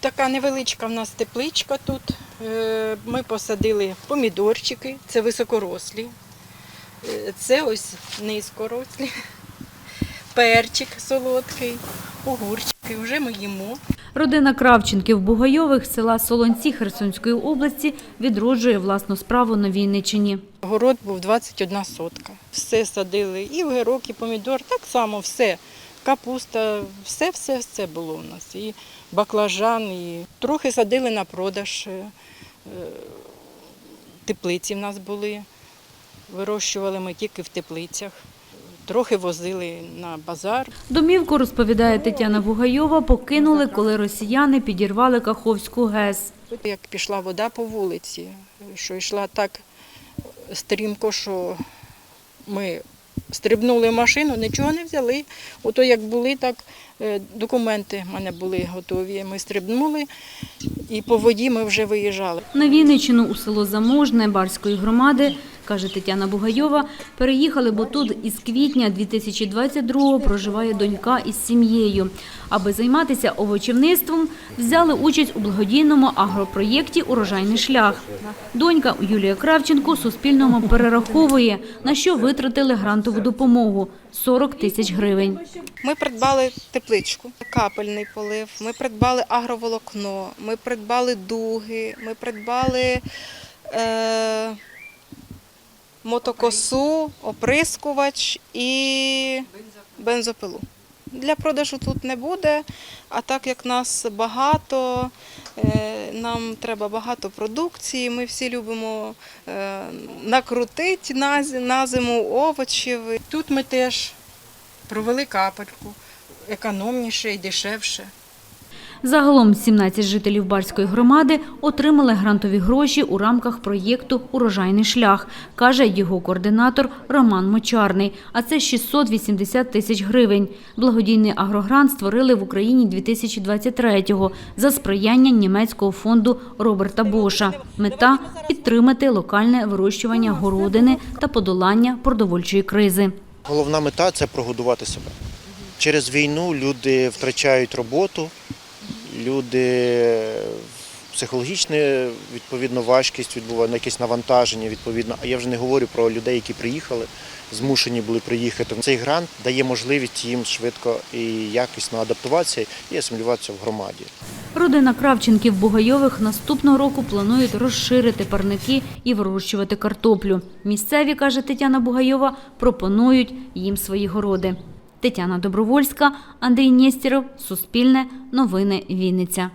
Така невеличка в нас тепличка тут. Е, Ми посадили помідорчики, це високорослі. Е, Це ось низькорослі. Перчик солодкий, огурчики, вже ми їмо. Родина Кравченків Бугайових села Солонці Херсонської області відроджує власну справу на Вінниччині. Город був 21 сотка. Все садили, і огірок, і помідор, так само все. Капуста, все, все, все було у нас. І баклажан, і трохи садили на продаж. е, Теплиці в нас були. Вирощували ми тільки в теплицях. Трохи возили на базар. Домівку, розповідає Тетяна Бугайова, покинули, коли росіяни підірвали Каховську ГЕС. Як пішла вода по вулиці, що йшла так стрімко, що ми стрибнули в машину, нічого не взяли. Ото як були, так е, документи в мене були готові. Ми стрибнули і по воді ми вже виїжджали. На Вінниччину у село Заможне Барської громади, каже Тетяна Бугайова, переїхали, бо тут із квітня 2022-го проживає донька із сім'єю. Аби займатися овочівництвом, взяли участь у благодійному агропроєкті Урожайний шлях. Донька Юлія Кравченко Суспільному перераховує, на що витратили грантову допомогу – 40 тисяч гривень. Ми придбали тепличку, капельний полив, ми придбали агроволокно, ми придбали дуги, ми придбали е, мотокосу, оприскувач і бензопилу. Для продажу тут не буде, а так як нас багато, е, нам треба багато продукції, ми всі любимо е, накрутити на зиму овочів. Тут ми теж провели капельку, економніше і дешевше. Загалом 17 жителів Барської громади отримали грантові гроші у рамках проєкту «Урожайний шлях», каже його координатор Роман Мочарний. А це 680 тисяч гривень. Благодійний агрогрант створили в Україні 2023-го за сприяння німецького фонду Роберта Боша. Мета – підтримати локальне вирощування городини та подолання продовольчої кризи. Головна мета це прогодувати себе. Через війну люди втрачають роботу, люди психологічне відповідно важкість відбуває, якесь навантаження відповідно. А я вже не говорю про людей, які приїхали, змушені були приїхати. Цей грант дає можливість їм швидко і якісно адаптуватися і асимілюватися в громаді. Родина Кравченків Бугайових наступного року планують розширити парники і вирощувати картоплю. Місцеві, каже Тетяна Бугайова, пропонують їм свої городи. Тетяна Добровольська, Андрій Нєстєров, Суспільне, Новини Вінниця.